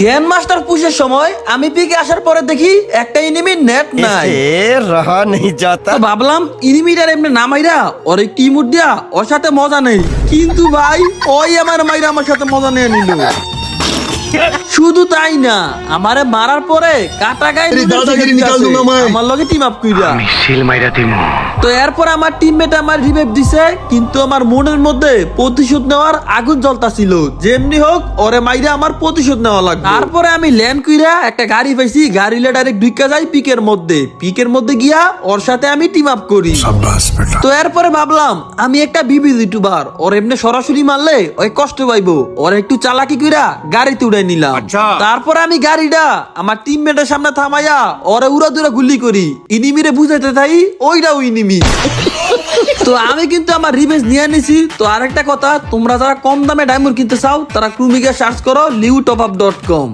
Grand master পুষের সময় আমি পিকে আসার পরে দেখি একটা ইনিমি নেট নাই। রহা নেই যাতা ভাবলাম ইনিমিটার এমনি না মাইরা ওর একটি ইমুট দিয়া ওর সাথে মজা নেই। কিন্তু ভাই ওই আমার মাইরা আমার সাথে মজা নিয়ে নিল। শুধু তাই না আমারে মারার পরে কাটা গায়ে। আমার লগে টিম আপ কইরা। সিল মাইরা দিমু তো এরপর আমার টিমমেট আমার রিভাইভ দিছে কিন্তু আমার মনের মধ্যে প্রতিশোধ নেওয়ার আগুন জ্বলতাছিল। যেমনি হোক ওরে মাইরা আমার প্রতিশোধ নেওয়া লাগবে। তারপরে আমি ল্যান্ড কইরা একটা গাড়ি পাইছি গাড়িলে ডাইরেক্ট ঢুকা যাই পিকের মধ্যে। পিকের মধ্যে গিয়া ওর সাথে আমি টিম আপ করি। তো এরপরে ভাবলাম আমি একটা বিবি ইউটিউবার ওর এমনি সরাসরি মারলে ওই কষ্ট পাইবো। ওর একটু চালাকি কইরা গাড়িতে উড়াই নিলাম। তারপর আমি গাড়িটা আমার টিমমেটের সামনে থামাইয়া ওরে উড়া দুরা গুলি করি। ইনিমিরে বুঝাইতে থাই ওইটাও ইনিমি। তো আমি কিন্তু আমার রিভেঞ্জ নিয়ে নিছি। তো আরেকটা কথা তোমরা যারা কম দামে ডায়মন্ড কিনতে চাও তারা ক্রুমিকে সার্চ করো লিউ টপ আপ ডট কম